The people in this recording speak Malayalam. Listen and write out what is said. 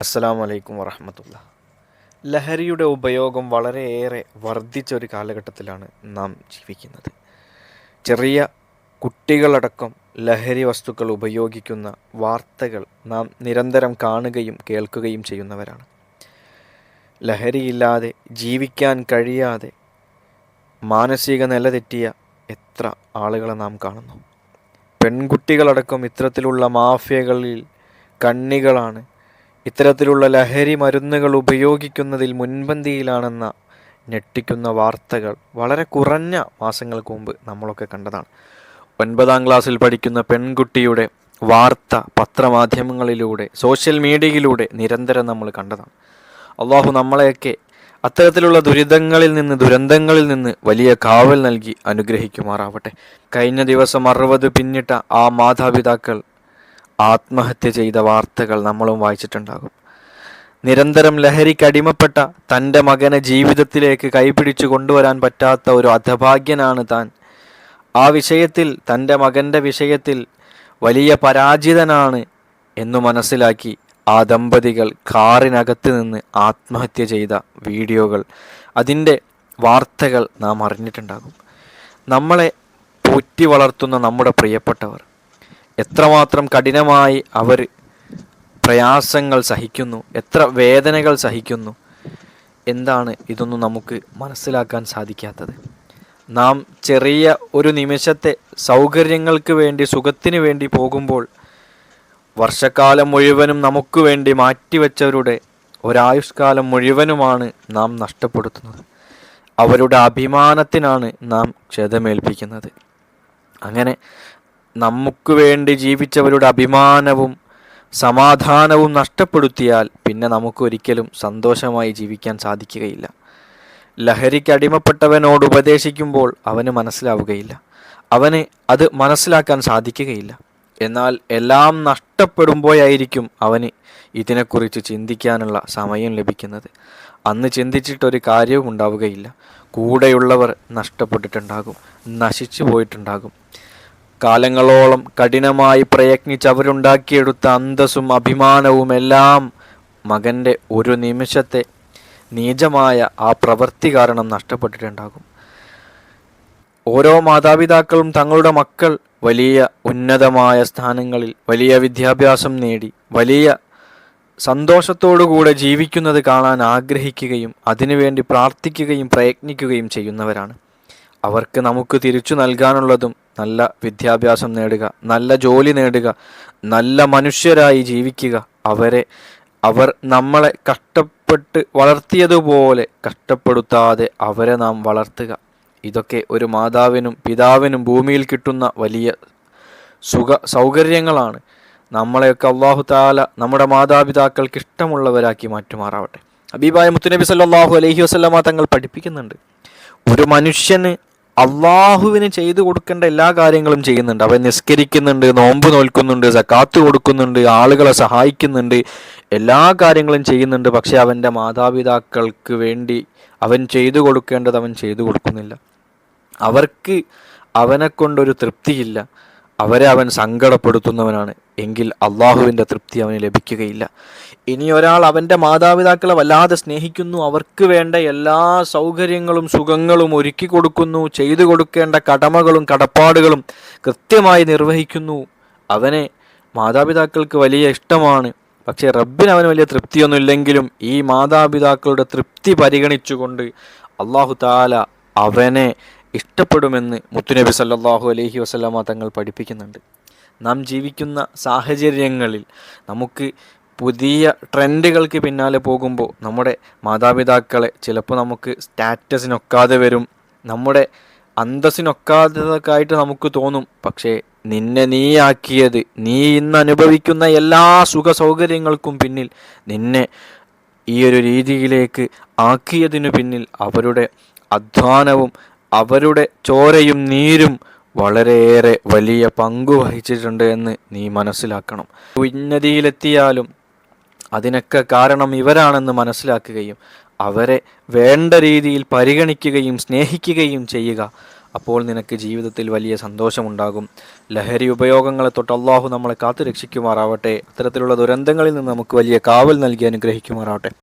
അസ്സാം വലൈക്കും വറഹമത്തുള്ള ലഹരിയുടെ ഉപയോഗം വളരെയേറെ വർദ്ധിച്ച ഒരു കാലഘട്ടത്തിലാണ് നാം ജീവിക്കുന്നത്. ചെറിയ കുട്ടികളടക്കം ലഹരി വസ്തുക്കൾ ഉപയോഗിക്കുന്ന വാർത്തകൾ നാം നിരന്തരം കാണുകയും കേൾക്കുകയും ചെയ്യുന്നവരാണ്. ലഹരിയില്ലാതെ ജീവിക്കാൻ കഴിയാതെ മാനസിക നില തെറ്റിയ എത്ര ആളുകളെ നാം കാണുന്നു. പെൺകുട്ടികളടക്കം ഇത്തരത്തിലുള്ള മാഫിയകളിൽ കണ്ണികളാണ് ഇത്തരത്തിലുള്ള ലഹരി മരുന്നുകൾ ഉപയോഗിക്കുന്നതിൽ മുൻപന്തിയിലാണെന്ന ഞെട്ടിക്കുന്ന വാർത്തകൾ വളരെ കുറഞ്ഞ മാസങ്ങൾക്ക് മുമ്പ് നമ്മളൊക്കെ കണ്ടതാണ്. ഒൻപതാം ക്ലാസ്സിൽ പഠിക്കുന്ന പെൺകുട്ടിയുടെ വാർത്ത പത്രമാധ്യമങ്ങളിലൂടെ സോഷ്യൽ മീഡിയയിലൂടെ നിരന്തരം നമ്മൾ കണ്ടതാണ്. അള്ളാഹു നമ്മളെയൊക്കെ അത്തരത്തിലുള്ള ദുരിതങ്ങളിൽ നിന്ന് ദുരന്തങ്ങളിൽ നിന്ന് വലിയ കാവൽ നൽകി അനുഗ്രഹിക്കുമാറാവട്ടെ. കഴിഞ്ഞ ദിവസം അറുപത് പിന്നിട്ട ആ മാതാപിതാക്കൾ ആത്മഹത്യ ചെയ്ത വാർത്തകൾ നമ്മളും വായിച്ചിട്ടുണ്ടാകും. നിരന്തരം ലഹരിക്ക് അടിമപ്പെട്ട തന്റെ മകനെ ജീവിതത്തിലേക്ക് കൈപിടിച്ചു കൊണ്ടുവരാൻ പറ്റാത്ത ഒരു അധഭാഗ്യനാണ് താൻ. ആ വിഷയത്തിൽ തന്റെ മകന്റെ വിഷയത്തിൽ വലിയ പരാജിതനാണ് എന്നു മനസ്സിലാക്കി ആ ദമ്പതികൾ കാറിനകത്ത് നിന്ന് ആത്മഹത്യ ചെയ്ത വീഡിയോകൾ. അതിന്റെ വാർത്തകൾ നാം അറിഞ്ഞിട്ടുണ്ടാകും. നമ്മളെ പോറ്റി വളർത്തുന്ന നമ്മുടെ പ്രിയപ്പെട്ടവർ എത്രമാത്രം കഠിനമായി അവർ പ്രയാസങ്ങൾ സഹിക്കുന്നു എത്ര വേദനകൾ സഹിക്കുന്നു എന്താണ് ഇതൊന്നും നമുക്ക് മനസ്സിലാക്കാൻ സാധിക്കാത്തത്. നാം ചെറിയ ഒരു നിമിഷത്തെ സൗകര്യങ്ങൾക്ക് വേണ്ടി സുഖത്തിന് വേണ്ടി പോകുമ്പോൾ വർഷക്കാലം മുഴുവനും നമുക്ക് വേണ്ടി മാറ്റിവെച്ചവരുടെ ഒരായുഷ്കാലം മുഴുവനുമാണ് നാം നഷ്ടപ്പെടുത്തുന്നത്. അവരുടെ അഭിമാനത്തിനാണ് നാം ക്ഷതമേൽപ്പിക്കുന്നത്. അങ്ങനെ നമുക്ക് വേണ്ടി ജീവിച്ചവരുടെ അഭിമാനവും സമാധാനവും നഷ്ടപ്പെടുത്തിയാൽ പിന്നെ നമുക്ക് ഒരിക്കലും സന്തോഷമായി ജീവിക്കാൻ സാധിക്കുകയില്ല. ലഹരിക്ക് അടിമപ്പെട്ടവനോട് ഉപദേശിക്കുമ്പോൾ അവന് മനസ്സിലാവുകയില്ല. അവന് അത് മനസ്സിലാക്കാൻ സാധിക്കുകയില്ല. എന്നാൽ എല്ലാം നഷ്ടപ്പെടുമ്പോഴായിരിക്കും അവന് ഇതിനെക്കുറിച്ച് ചിന്തിക്കാനുള്ള സമയം ലഭിക്കുന്നത്. അന്ന് ചിന്തിച്ചിട്ടൊരു കാര്യവും ഉണ്ടാവുകയില്ല. കൂടെയുള്ളവർ നഷ്ടപ്പെട്ടിട്ടുണ്ടാകും. നശിച്ചു പോയിട്ടുണ്ടാകും കാലങ്ങളോളം കഠിനമായി പ്രയത്നിച്ച് അവരുണ്ടാക്കിയെടുത്ത അന്തസ്സും അഭിമാനവും എല്ലാം മകന്റെ ഒരു നിമിഷത്തെ നീചമായ ആ പ്രവൃത്തി കാരണം നഷ്ടപ്പെട്ടിട്ടുണ്ടാകും. ഓരോ മാതാപിതാക്കളും തങ്ങളുടെ മക്കൾ വലിയ ഉന്നതമായ സ്ഥാനങ്ങളിൽ വലിയ വിദ്യാഭ്യാസം നേടി വലിയ സന്തോഷത്തോടുകൂടെ ജീവിക്കുന്നത് കാണാൻ ആഗ്രഹിക്കുകയും അതിനുവേണ്ടി പ്രാർത്ഥിക്കുകയും പ്രയത്നിക്കുകയും ചെയ്യുന്നവരാണ്. അവർക്ക് നമുക്ക് തിരിച്ചു നൽകാനുള്ളതും നല്ല വിദ്യാഭ്യാസം നേടുക നല്ല ജോലി നേടുക നല്ല മനുഷ്യരായി ജീവിക്കുക. അവരെ അവർ നമ്മളെ കഷ്ടപ്പെട്ട് വളർത്തിയതുപോലെ കഷ്ടപ്പെടുത്താതെ അവരെ നാം വളർത്തുക. ഇതൊക്കെ ഒരു മാതാവിനും പിതാവിനും ഭൂമിയിൽ കിട്ടുന്ന വലിയ സുഖ സൗകര്യങ്ങളാണ്. നമ്മളെയൊക്കെ അള്ളാഹു താല നമ്മുടെ മാതാപിതാക്കൾക്ക് ഇഷ്ടമുള്ളവരാക്കി മാറ്റുമാറാവട്ടെ. അബീബായ മുത്തുനബി സല്ലാഹു അലഹി വസ്ലമ തങ്ങൾ പഠിപ്പിക്കുന്നുണ്ട്. ഒരു മനുഷ്യന് അള്ളാഹുവിന് ചെയ്തു കൊടുക്കേണ്ട എല്ലാ കാര്യങ്ങളും ചെയ്യുന്നുണ്ട്. അവൻ നിസ്കരിക്കുന്നുണ്ട് നോമ്പ് നോൽക്കുന്നുണ്ട് സക്കാത്ത് കൊടുക്കുന്നുണ്ട് ആളുകളെ സഹായിക്കുന്നുണ്ട് എല്ലാ കാര്യങ്ങളും ചെയ്യുന്നുണ്ട്. പക്ഷെ അവന്റെ മാതാപിതാക്കൾക്ക് വേണ്ടി അവൻ ചെയ്തു കൊടുക്കേണ്ടത് അവൻ ചെയ്തു കൊടുക്കുന്നില്ല. അവർക്ക് അവനെ കൊണ്ടൊരു തൃപ്തിയില്ല. അവരെ അവൻ സങ്കടപ്പെടുത്തുന്നവനാണ്. എങ്കിൽ അള്ളാഹുവിന്റെ തൃപ്തി അവന് ലഭിക്കുകയില്ല. ഇനി ഒരാൾ അവന്റെ മാതാപിതാക്കളെ വല്ലാതെ സ്നേഹിക്കുന്നു. അവർക്ക് വേണ്ട എല്ലാ സൗകര്യങ്ങളും സുഖങ്ങളും ഒരുക്കി കൊടുക്കുന്നു. ചെയ്തു കൊടുക്കേണ്ട കടമകളും കടപ്പാടുകളും കൃത്യമായി നിർവഹിക്കുന്നു. അവനെ മാതാപിതാക്കൾക്ക് വലിയ ഇഷ്ടമാണ്. പക്ഷേ റബ്ബിന് അവന് വലിയ തൃപ്തിയൊന്നുമില്ലെങ്കിലും ഈ മാതാപിതാക്കളുടെ തൃപ്തി പരിഗണിച്ചുകൊണ്ട് അള്ളാഹു താല അവനെ ഇഷ്ടപ്പെടുമെന്ന് മുത്തുനബി സല്ലാഹു അലഹി വസ്ലാമ തങ്ങൾ പഠിപ്പിക്കുന്നുണ്ട്. നാം ജീവിക്കുന്ന സാഹചര്യങ്ങളിൽ നമുക്ക് പുതിയ ട്രെൻഡുകൾക്ക് പിന്നാലെ പോകുമ്പോൾ നമ്മുടെ മാതാപിതാക്കളെ ചിലപ്പോൾ നമുക്ക് സ്റ്റാറ്റസിനൊക്കാതെ വരും നമ്മുടെ അന്തസ്സിനൊക്കാത്തതൊക്കെയായിട്ട് നമുക്ക് തോന്നും. പക്ഷേ നിന്നെ നീയാക്കിയത് നീ ഇന്ന് അനുഭവിക്കുന്ന എല്ലാ സുഖ സൗകര്യങ്ങൾക്കും പിന്നിൽ നിന്നെ ഈ ഒരു രീതിയിലേക്ക് ആക്കിയതിനു പിന്നിൽ അവരുടെ അധ്വാനവും അവരുടെ ചോരയും നീരും വളരെയേറെ വലിയ പങ്കു വഹിച്ചിട്ടുണ്ട് എന്ന് നീ മനസ്സിലാക്കണം. ഉന്നതിയിലെത്തിയാലും അതിനൊക്കെ കാരണം ഇവരാണെന്ന് മനസ്സിലാക്കുകയും അവരെ വേണ്ട രീതിയിൽ പരിഗണിക്കുകയും സ്നേഹിക്കുകയും ചെയ്യുക. അപ്പോൾ നിനക്ക് ജീവിതത്തിൽ വലിയ സന്തോഷമുണ്ടാകും. ലഹരി ഉപയോഗങ്ങളെ തൊട്ട് അള്ളാഹു നമ്മളെ കാത്തു രക്ഷിക്കുമാറാവട്ടെ അത്തരത്തിലുള്ള ദുരന്തങ്ങളിൽ നിന്ന് നമുക്ക് വലിയ കാവൽ നൽകി അനുഗ്രഹിക്കുമാറാവട്ടെ.